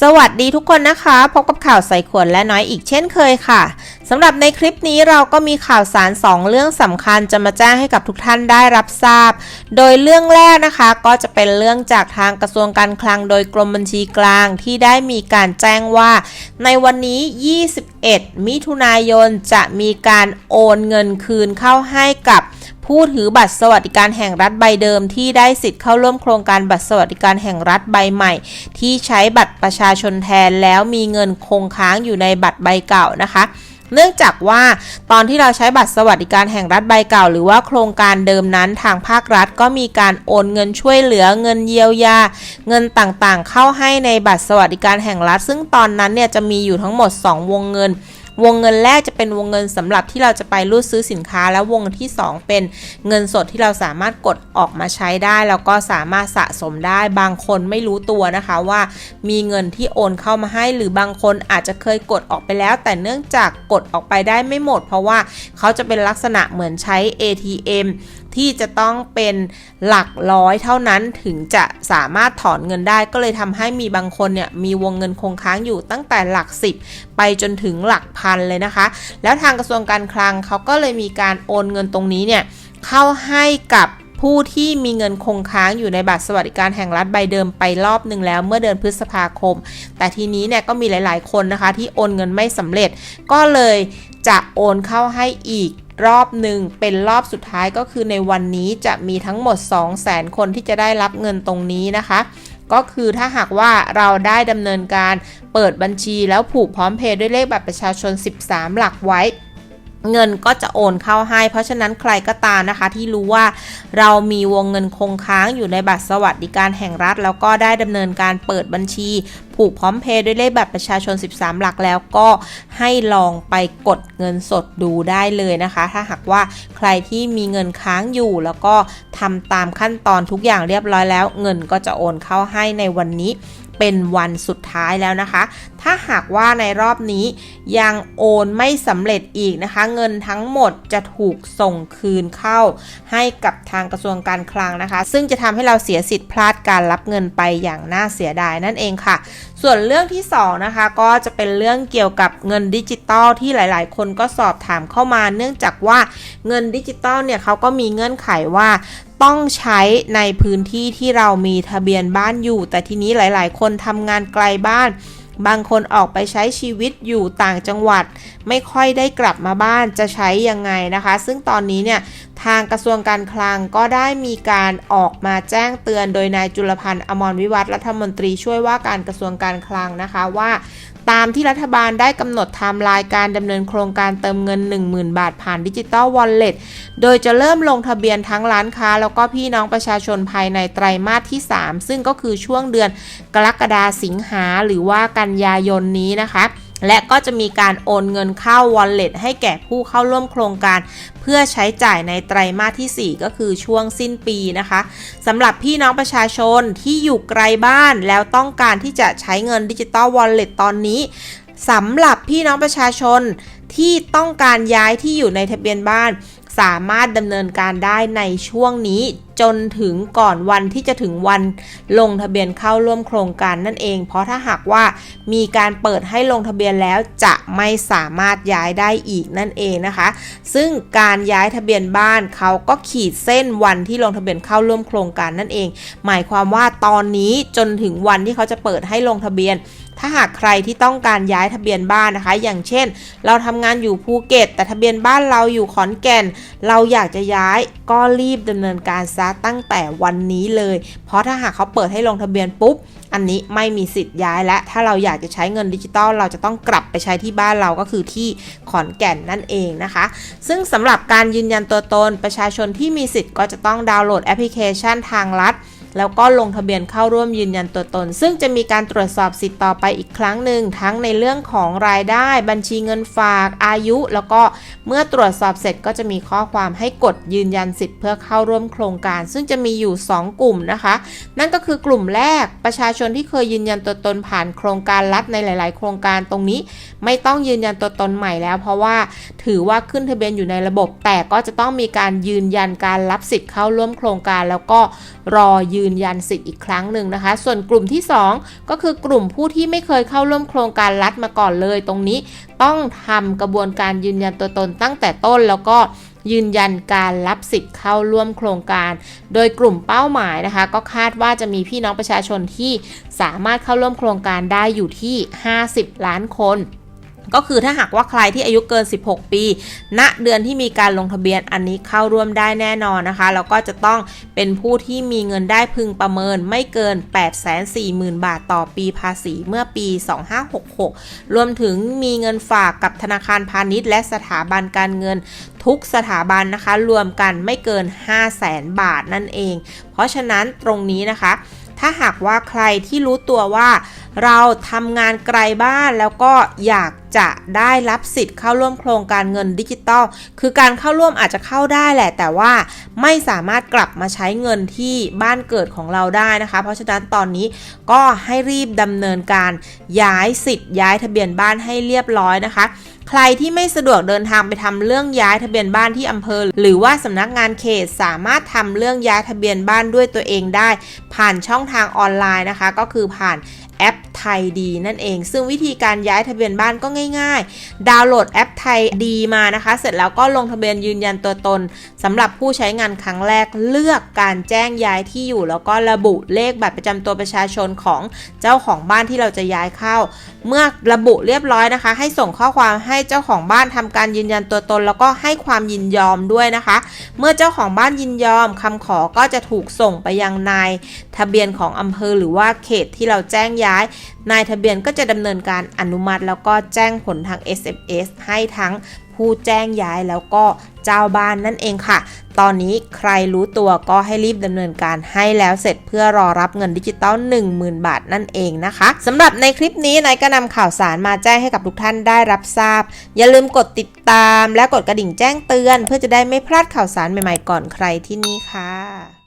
สวัสดีทุกคนนะคะ พบกับข่าวใส่ขวดและน้อยอีกเช่นเคยค่ะสำหรับในคลิปนี้เราก็มีข่าวสาร 2 เรื่องสำคัญจะมาแจ้งให้กับทุกท่านได้รับทราบ โดยเรื่องแรกนะคะก็จะเป็นเรื่องจากทางกระทรวงการคลังโดยกรมบัญชีกลางที่ได้มีการแจ้งว่า ในวันนี้ 21 มิถุนายนจะมีการโอนเงินคืนเข้าให้กับ ผู้ถือบัตรสวัสดิการแห่งรัฐใบเดิมที่ได้สิทธิ์เข้าร่วมโครงการบัตรสวัสดิการแห่งรัฐใบใหม่ ที่ใช้บัตรประชาชนแทนแล้วมีเงินคงค้างอยู่ในบัตรใบเก่านะคะเนื่องจากว่าตอนที่เราใช้บัตรสวัสดิการแห่งรัฐใบเก่า หรือว่าโครงการเดิมนั้นทางภาครัฐก็มีการโอนเงินช่วยเหลือเงินเยียวยา เงินต่างๆ เข้าให้ในบัตรสวัสดิการแห่งรัฐ ซึ่งตอนนั้นเนี่ยจะมีอยู่ทั้งหมด 2 วงเงิน วงเงินแรกจะเป็นวงเงินสำหรับที่เราจะไปรูดซื้อสินค้า และวงเงินที่ 2 เป็นเงินสดที่เราสามารถกดออกมาใช้ได้ แล้วก็สามารถสะสมได้บางคนไม่รู้ตัวนะคะว่ามีเงินที่โอนเข้ามาให้ หรือบางคนอาจจะเคยกดออกไปแล้ว แต่เนื่องจากกดออกไปได้ไม่หมด เพราะว่าเขาจะเป็นลักษณะเหมือนใช้ ATM ที่จะต้องเป็นหลักร้อยเท่านั้นถึงจะสามารถถอนเงินได้ ก็เลยทำให้มีบางคนเนี่ยมีวงเงินคงค้างอยู่ตั้งแต่หลัก 10 ไปจนถึงหลักพันเลยนะคะ แล้วทางกระทรวงการคลังเขาก็เลยมีการโอนเงินตรงนี้เนี่ยเข้าให้กับผู้ที่มีเงินคงค้างอยู่ในบัตรสวัสดิการแห่งรัฐใบเดิมไปรอบหนึ่งแล้วเมื่อเดือนพฤษภาคม แต่ทีนี้เนี่ยก็มีหลาย ๆ คนนะคะที่โอนเงินไม่สำเร็จ ก็เลยจะโอนเข้าให้อีก รอบหนึ่งเป็นรอบสุดท้ายก็คือในวันนี้จะมีทั้งหมด 2 0 0แสนคนที่จะได้รับเงินตรงนี้นะคะ ก็คือถ้าหากว่าเราได้ดำเนินการเปิดบัญชีแล้วผูกพร้อมเพย์ด้วยเลขบัตรประชาชน 13 หลักไว้ เงินก็จะโอนเข้าให้ เพราะฉะนั้นใครก็ตามนะคะ ที่รู้ว่าเรามีวงเงินคงค้างอยู่ในบัตรสวัสดิการแห่งรัฐ แล้วก็ได้ดำเนินการเปิดบัญชี ผูกพร้อมเพย์ด้วยเลขบัตรประชาชน 13 หลักแล้วก็ให้ลองไปกดเงินสดดูได้เลยนะคะ ถ้าหากว่าใครที่มีเงินค้างอยู่ แล้วก็ทำตามขั้นตอนทุกอย่างเรียบร้อยแล้ว เงินก็จะโอนเข้าให้ในวันนี้ เป็นวันสุดท้ายแล้วนะคะ ถ้าหากว่าในรอบนี้ยังโอนไม่สำเร็จอีกนะคะ เงินทั้งหมดจะถูกส่งคืนเข้า ให้กับทางกระทรวงการคลังนะคะ ซึ่งจะทำให้เราเสียสิทธิ์พลาดการรับเงินไปอย่างน่าเสียดายนั่นเองค่ะ ส่วนเรื่องที่2นะคะก็จะเป็นเรื่องเกี่ยวกับเงินดิจิตอลที่หลาย ๆ คนก็สอบถามเข้ามา เนื่องจากว่าเงินดิจิตอลเนี่ยเขาก็มีเงื่อนไขว่า ต้องใช้ในพื้นที่ที่เรามีทะเบียนบ้านอยู่ แต่ทีนี้หลาย ๆ คนทำงานไกลบ้าน บางคนออกไปใช้ชีวิตอยู่ต่างจังหวัด ไม่ค่อยได้กลับมาบ้านจะใช้ยังไงนะคะ ซึ่งตอนนี้เนี่ย ทางกระทรวงการคลังก็ได้มีการออกมาแจ้งเตือนโดยนายจุลพันธ์อมรวิวัฒน์รัฐมนตรีช่วยว่าการกระทรวงการคลังนะคะว่าตามที่รัฐบาลได้กำหนดไทม์ไลน์การดำเนินโครงการเติมเงิน 10,000 บาทผ่านดิจิตอลวอลเล็ต โดยจะเริ่มลงทะเบียนทั้งร้านค้า แล้วก็พี่น้องประชาชนภายในไตรมาสที่ 3 ซึ่งก็คือช่วงเดือนกรกฎาสิงหาหรือว่ากันยายนนี้นะคะ และก็จะมีการโอนเงินเข้าวอลเล็ตให้แก่ผู้เข้าร่วมโครงการ เพื่อใช้จ่ายในไตรมาสที่ 4 ก็คือช่วงสิ้นปีนะคะสำหรับพี่น้องประชาชนที่อยู่ไกลบ้านแล้วต้องการที่จะใช้เงินดิจิตอลวอลเล็ตตอนนี้สำหรับพี่น้องประชาชนที่ต้องการย้ายที่อยู่ในทะเบียนบ้าน สามารถดำเนินการได้ในช่วงนี้จนถึงก่อนวันที่จะถึงวันลงทะเบียนเข้าร่วมโครงการนั่นเอง เพราะถ้าหากว่ามีการเปิดให้ลงทะเบียนแล้วจะไม่สามารถย้ายได้อีกนั่นเองนะคะ ซึ่งการย้ายทะเบียนบ้านเขาก็ขีดเส้นวันที่ลงทะเบียนเข้าร่วมโครงการนั่นเอง หมายความว่าตอนนี้จนถึงวันที่เขาจะเปิดให้ลงทะเบียน ถ้าหากใครที่ต้องการย้ายทะเบียนบ้านนะคะ อย่างเช่น เราทำงานอยู่ภูเก็ต แต่ทะเบียนบ้านเราอยู่ขอนแก่น เราอยากจะย้ายก็รีบดำเนินการซะตั้งแต่วันนี้เลย เพราะถ้าหากเขาเปิดให้ลงทะเบียนปุ๊บ อันนี้ไม่มีสิทธิ์ย้ายและ ถ้าเราอยากจะใช้เงินดิจิตอลเราจะต้องกลับไปใช้ที่บ้านเราก็คือที่ขอนแก่นนั่นเองนะคะ ซึ่งสำหรับการยืนยันตัวตนประชาชนที่มีสิทธิ์ก็จะต้องดาวน์โหลดแอปพลิเคชันทางลัด แล้วก็ลงทะเบียนเข้าร่วมยืนยันตัวตน ซึ่งจะมีการตรวจสอบสิทธิ์ต่อไปอีกครั้งหนึ่งทั้งในเรื่องของรายได้บัญชีเงินฝากอายุ แล้วก็เมื่อตรวจสอบเสร็จก็จะมีข้อความให้กดยืนยันสิทธิ์เพื่อเข้าร่วมโครงการ ซึ่งจะมีอยู่ 2 กลุ่มนะคะ นั่นก็คือกลุ่มแรกประชาชนที่เคยยืนยันตัวตนผ่านโครงการรัฐในหลาย ๆ โครงการตรงนี้ ไม่ต้องยืนยันตัวตนใหม่แล้ว เพราะว่าถือว่าขึ้นทะเบียนอยู่ในระบบ แต่ก็จะต้องมีการยืนยันการรับสิทธิ์เข้าร่วมโครงการ แล้วก็รอยืนยืนยันสิทธิ์อีกครั้งหนึ่งนะคะ ส่วนกลุ่มที่ 2 ก็คือกลุ่มผู้ที่ไม่เคยเข้าร่วมโครงการรัฐมาก่อนเลย ตรงนี้ต้องทำกระบวนการยืนยันตัวตนตั้งแต่ต้นแล้วก็ยืนยันการรับสิทธิ์เข้าร่วมโครงการ โดยกลุ่มเป้าหมายนะคะ ก็คาดว่าจะมีพี่น้องประชาชนที่สามารถเข้าร่วมโครงการได้อยู่ที่ 50 ล้านคน ก็คือถ้าหากว่าใครที่อายุเกิน 16 ปี ณ เดือนที่มีการลงทะเบียนอันนี้เข้าร่วมได้แน่นอนนะคะ แล้วก็จะต้องเป็นผู้ที่มีเงินได้พึงประเมินไม่เกิน 840,000 บาทต่อปีภาษีเมื่อปี 2566 รวมถึงมีเงินฝากกับธนาคารพาณิชย์ และสถาบันการเงินทุกสถาบันนะคะ รวมกันไม่เกิน 500,000บาทนั่นเอง เพราะฉะนั้นตรงนี้นะคะ ถ้าหากว่าใครที่รู้ตัวว่า เราทำงานไกลบ้านแล้วก็อยากจะได้รับสิทธิ์เข้าร่วมโครงการเงินดิจิตอลคือการเข้าร่วมอาจจะเข้าได้แหละ แต่ว่าไม่สามารถกลับมาใช้เงินที่บ้านเกิดของเราได้นะคะ เพราะฉะนั้นตอนนี้ก็ให้รีบดำเนินการย้ายสิทธิ์ย้ายทะเบียนบ้านให้เรียบร้อยนะคะ ใครที่ไม่สะดวกเดินทางไปทำเรื่องย้ายทะเบียนบ้านที่อำเภอ หรือว่าสำนักงานเขตสามารถทำเรื่องย้ายทะเบียนบ้านด้วยตัวเองได้ ผ่านช่องทางออนไลน์นะคะ ก็คือผ่าน แอปไทยดีนั่นเอง ซึ่งวิธีการย้ายทะเบียนบ้านก็ง่ายๆ ดาวน์โหลดแอปไทยดีมานะคะ เสร็จแล้วก็ลงทะเบียนยืนยันตัวตนสำหรับผู้ใช้งานครั้งแรกเลือกการแจ้งย้ายที่อยู่ แล้วก็ระบุเลขบัตรประจำตัวประชาชนของเจ้าของบ้านที่เราจะย้ายเข้า เมื่อระบุเรียบร้อยนะคะ ให้ส่งข้อความให้เจ้าของบ้านทำการยืนยันตัวตน แล้วก็ให้ความยินยอมด้วยนะคะ เมื่อเจ้าของบ้านยินยอมคำขอก็จะถูกส่งไปยังนายทะเบียนของอำเภอหรือว่าเขตที่เราแจ้งย้ายย้าย นายทะเบียนก็จะดำเนินการอนุมัติ แล้วก็แจ้งผลทาง SMS ให้ทั้งผู้แจ้งย้ายแล้วก็เจ้าบ้านนั่นเองค่ะ ตอนนี้ใครรู้ตัวก็ให้รีบดำเนินการให้แล้วเสร็จเพื่อรอรับเงินดิจิตอล10,000 บาทนั่นเองนะคะสำหรับในคลิปนี้นายก็นำข่าวสารมาแจ้งให้กับทุกท่านได้รับทราบ อย่าลืมกดติดตามและกดกระดิ่งแจ้งเตือน เพื่อจะได้ไม่พลาดข่าวสารใหม่ๆก่อนใครที่นี่ค่ะ